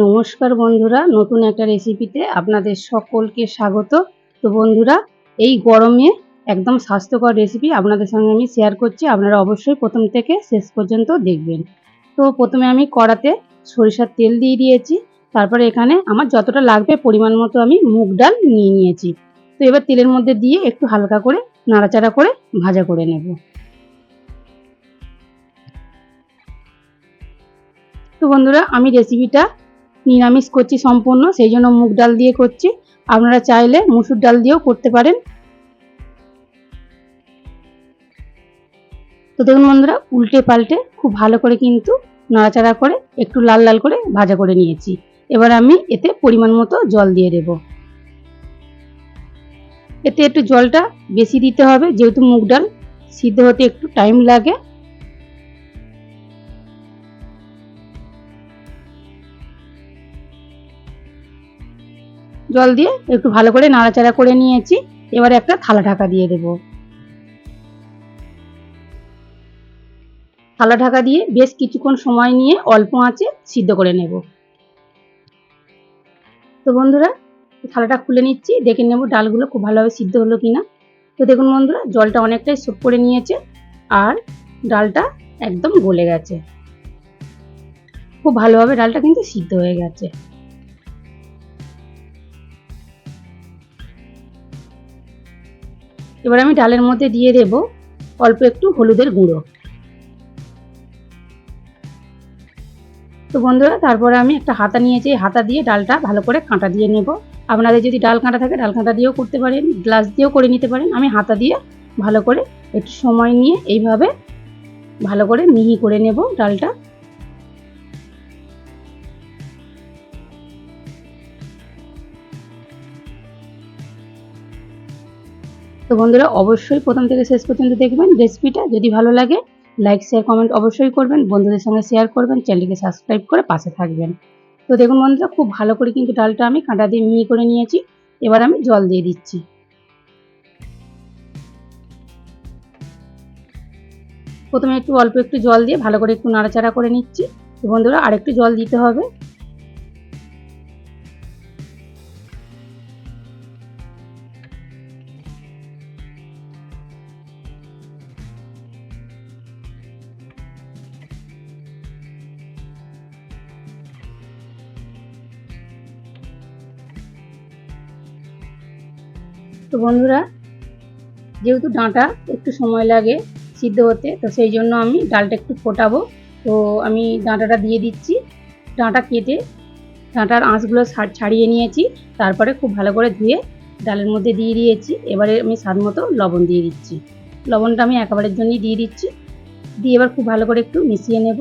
নমস্কার বন্ধুরা, নতুন একটা রেসিপিতে আপনাদের সকলকে স্বাগত। তো বন্ধুরা, এই গরমে একদম স্বাস্থ্যকর রেসিপি আপনাদের সঙ্গে আমি শেয়ার করছি। আপনারা অবশ্যই প্রথম থেকে শেষ পর্যন্ত দেখবেন। তো প্রথমে আমি কড়াতে সরিষার তেল দিয়ে দিয়েছি। তারপরে এখানে আমার যতটা লাগবে পরিমাণ মতো আমি মুগ ডাল নিয়ে নিয়েছি। তো এবার তেলের মধ্যে দিয়ে একটু হালকা করে নাড়াচাড়া করে ভাজা করে নেব। তো বন্ধুরা, আমি রেসিপিটা নিরামিষ করছি সম্পূর্ণ, সেই জন্য মুগ ডাল দিয়ে করছি। আপনারা চাইলে মুসুর ডাল দিয়েও করতে পারেন। তো দেখুন বন্ধুরা, উল্টে পাল্টে খুব ভালো করে কিন্তু নাড়াচাড়া করে একটু লাল লাল করে ভাজা করে নিয়েছি। এবার আমি এতে পরিমাণ মতো জল দিয়ে দেব। এতে একটু জলটা বেশি দিতে হবে, যেহেতু মুগ ডাল সিদ্ধ হতে একটু টাইম লাগে। জল দিয়ে একটু ভালো করে নাড়াচাড়া করে নিয়েছি। এবার একটা থালা ঢাকা দিয়ে দেব। থালা ঢাকা দিয়ে বেশ কিছুক্ষণ সময় নিয়ে অল্প আঁচে সিদ্ধ করে নেব। তো বন্ধুরা, থালাটা খুলে নিচ্ছি, দেখে নেব ডালগুলো খুব ভালোভাবে সিদ্ধ হলো কিনা। তো দেখুন বন্ধুরা, জলটা অনেকটাই সুপ করে নিয়েছে আর ডালটা একদম গলে গেছে। খুব ভালোভাবে ডালটা কিন্তু সিদ্ধ হয়ে গেছে। এবার আমি ডালের মধ্যে দিয়ে দেব অল্প একটু হলুদের গুঁড়ো। তো বন্ধুরা, তারপরে আমি একটা হাতা নিয়েছি হাতা দিয়ে ডালটা ভালো করে কাঁটা দিয়ে নেব। আপনাদের যদি ডাল কাঁটা থাকে, ডাল কাঁটা দিয়েও করতে পারেন, গ্লাস দিয়েও করে নিতে পারেন। আমি হাতা দিয়ে ভালো করে একটু সময় নিয়ে এইভাবে ভালো করে মিহি করে নেব ডালটা। তো বন্ধুরা, অবশ্যই প্রথম থেকে শেষ পর্যন্ত দেখবেন রেসিপিটা যদি ভালো লাগে লাইক শেয়ার কমেন্ট অবশ্যই করবেন। বন্ধুদের সঙ্গে শেয়ার করবেন চ্যানেলকে সাবস্ক্রাইব করে পাশে থাকবেন। তো দেখুন বন্ধুরা, খুব ভালো করে কিন্তু ডালটা আমি কাঁটা দিয়ে মিহি করে নিয়েছি। এবার আমি জল দিয়ে দিচ্ছি। প্রথমে একটু অল্প একটু জল দিয়ে ভালো করে একটু নাড়াচাড়া করে নিচ্ছি। তো বন্ধুরা, আরেকটু জল দিতে হবে। তো বন্ধুরা, যেহেতু ডাঁটা একটু সময় লাগে সিদ্ধ হতে, তো সেই জন্য আমি ডালটা একটু ফোটাবো। তো আমি ডাঁটাটা দিয়ে দিচ্ছি। ডাঁটা কেটে ডাঁটার আঁশগুলো ছাড়িয়ে নিয়েছি। তারপরে খুব ভালো করে ধুয়ে ডালের মধ্যে দিয়ে দিয়েছি। এবারে আমি স্বাদ মতো লবণ দিয়ে দিচ্ছি। লবণটা আমি একেবারের জন্যই দিয়ে দিচ্ছি। দিয়ে এবার খুব ভালো করে একটু মিশিয়ে নেব।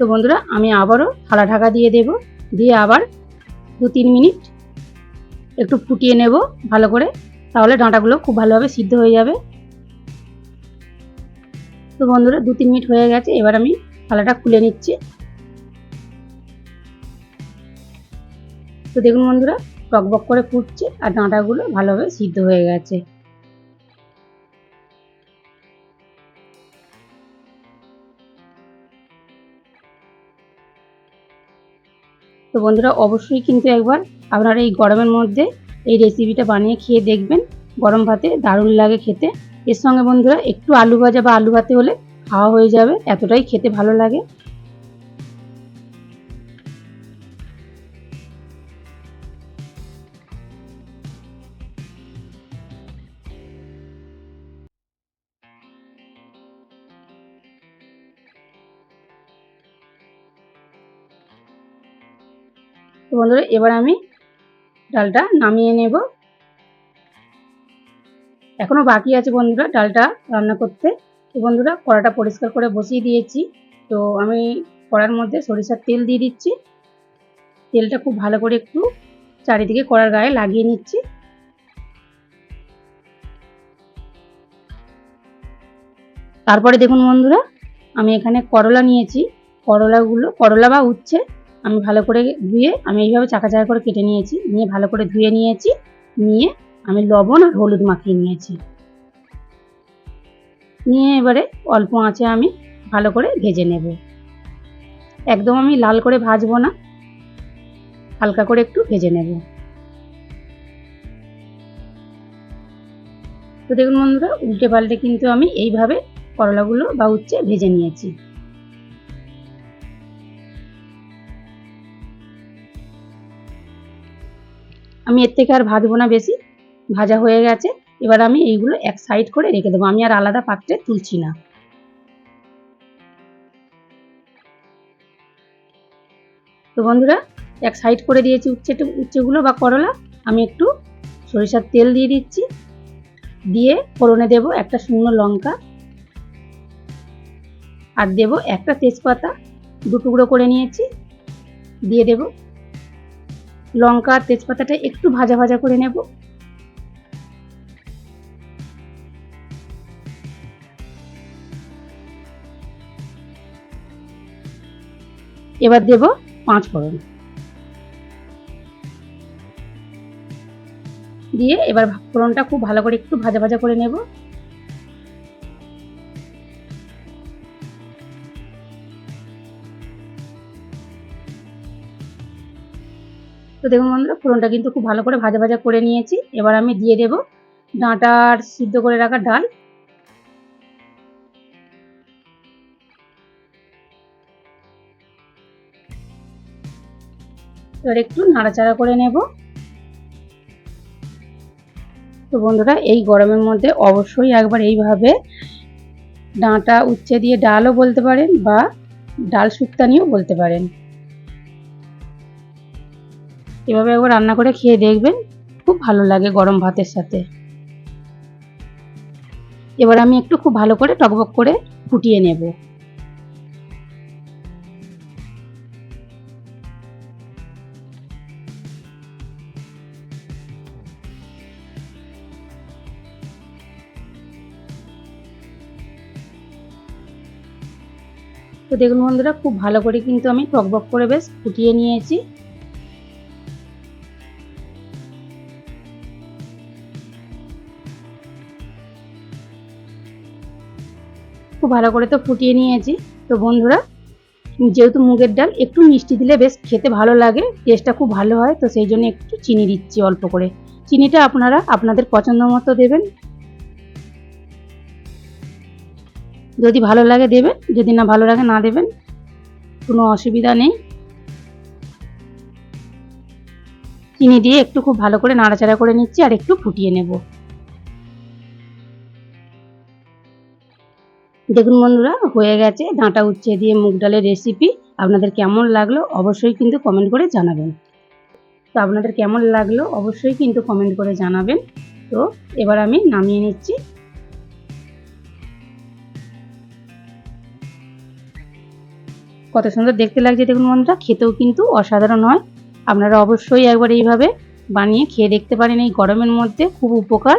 তো বন্ধুরা, আমি আবারও থালা ঢাকা দিয়ে দেব। দিয়ে আবার দু তিন মিনিট একটু ফুটিয়ে নেব ভালো করে। তাহলে ডাঁটাগুলো খুব ভালোভাবে সিদ্ধ হয়ে যাবে। তো বন্ধুরা, দু তিন মিনিট হয়ে গেছে, এবার আমি থালাটা খুলে নিচ্ছি। তো দেখুন বন্ধুরা টকবক করে ফুটছে আর ডাঁটাগুলো ভালোভাবে সিদ্ধ হয়ে গেছে। বন্ধুরা, অবশ্যই কিন্তু একবার আপনারা এই গরমের মধ্যে এই রেসিপিটা বানিয়ে খেয়ে দেখবেন। গরম ভাতে দারুণ লাগে খেতে। এর সঙ্গে বন্ধুরা, একটু আলু ভাজা বা আলু ভাতে হলে খাওয়া হয়ে যাবে, এতটাই খেতে ভালো লাগে। তো বন্ধুরা, এবার আমি ডালটা নামিয়ে নেব। এখনও বাকি আছে বন্ধুরা ডালটা রান্না করতে। তো বন্ধুরা, কড়াটা পরিষ্কার করে বসিয়ে দিয়েছি। তো আমি কড়ার মধ্যে সরিষার তেল দিয়ে দিচ্ছি। তেলটা খুব ভালো করে একটু চারিদিকে কড়ার গায়ে লাগিয়ে নিচ্ছি। তারপরে দেখুন বন্ধুরা, আমি এখানে করলা নিয়েছি। করলাগুলো, করলা বা উচ্ছে আমি ভালো করে ধুয়ে আমি এইভাবে চাকা চাকা করে কেটে নিয়েছি, নিয়ে ভালো করে ধুয়ে নিয়েছি, নিয়ে আমি লবণ আর হলুদ মাখিয়ে নিয়েছি। নিয়ে এবারে অল্প আঁচে আমি ভালো করে ভেজে নেব। একদম আমি লাল করে ভাজবো না, হালকা করে একটু ভেজে নেব। তো দেখুন বন্ধুরা, উল্টে পাল্টে কিন্তু আমি এইভাবে করলাগুলো বা উচ্ছে ভেজে নিয়েছি। আমি এর থেকে আর ভাজবো না বেশি। ভাজা হয়ে গেছে। এবার আমি এইগুলো এক সাইড করে রেখে দেবো। আমি আর আলাদা পাত্রে তুলছি না। তো বন্ধুরা, এক সাইড করে দিয়েছি উচ্ছে উচ্ছেগুলো বা করলা। আমি একটু সরিষার তেল দিয়ে দিচ্ছি। দিয়ে ফোড়নে দেব একটা শুকনো লঙ্কা। আর দেব একটা তেজপাতা। দু টুকরো করে নিয়েছি। দিয়ে দেব লঙ্কা, তেজপাতাটা একটু ভাজা ভাজা করে নেব। এবার দেব পাঁচ ফোড়ন। দিয়ে এবার ফোড়নটা খুব ভালো করে একটু ভাজা ভাজা করে নেব। দেখুন বন্ধুরা ফোড়নটা কিন্তু খুব ভালো করে ভাজা ভাজা করে নিয়েছি। এবার আমি দিয়ে দেব ডাঁটার সিদ্ধ করে রাখা ডাল। এবার একটু নাড়াচাড়া করে নেব। তো বন্ধুরা, এই গরমের মধ্যে অবশ্যই একবার এইভাবে ডাঁটা উচ্ছে দিয়ে ডালও বলতে পারেন বা ডাল শুক্তানিও বলতে পারেন। এভাবে একবার রান্না করে খেয়ে দেখবেন, খুব ভালো লাগে গরম ভাতের সাথে। এবার আমি একটু খুব ভালো করে টকবক করে ফুটিয়ে নেব। তো দেখুন বন্ধুরা, খুব ভালো করে কিন্তু আমি টকবক করে বেশ ফুটিয়ে নিয়েছি। খুব ভালো করে তো ফুটিয়ে নিয়েছি। তো বন্ধুরা, যেহেতু মুগের ডাল, একটু মিষ্টি দিলে বেশ খেতে ভালো লাগে টেস্টটা খুব ভালো হয়, তো সেই জন্য একটু চিনি দিচ্ছি অল্প করে। চিনিটা আপনারা আপনাদের পছন্দ মতো দেবেন। যদি ভালো লাগে দেবেন, যদি না ভালো লাগে না দেবেন, কোনো অসুবিধা নেই। চিনি দিয়ে একটু খুব ভালো করে নাড়াচাড়া করে নিচ্ছি আর একটু ফুটিয়ে নেব। দেখুন বন্ধুরা, হয়ে গেছে। ডাঁটা উচ্ছে দিয়ে মুগ ডালের রেসিপি আপনাদের কেমন লাগল অবশ্যই কিন্তু কমেন্ট করে জানাবেন। তো আপনাদের কেমন লাগল অবশ্যই কিন্তু কমেন্ট করে জানাবেন। তো এবার আমি নামিয়ে নিচ্ছি। কত সুন্দর দেখতে লাগছে দেখুন বন্ধুরা, খেতেও কিন্তু অসাধারণ হয়। আপনারা অবশ্যই একবার এইভাবে বানিয়ে খেয়ে দেখতে পারেন এই গরমের মধ্যে, খুব উপকার।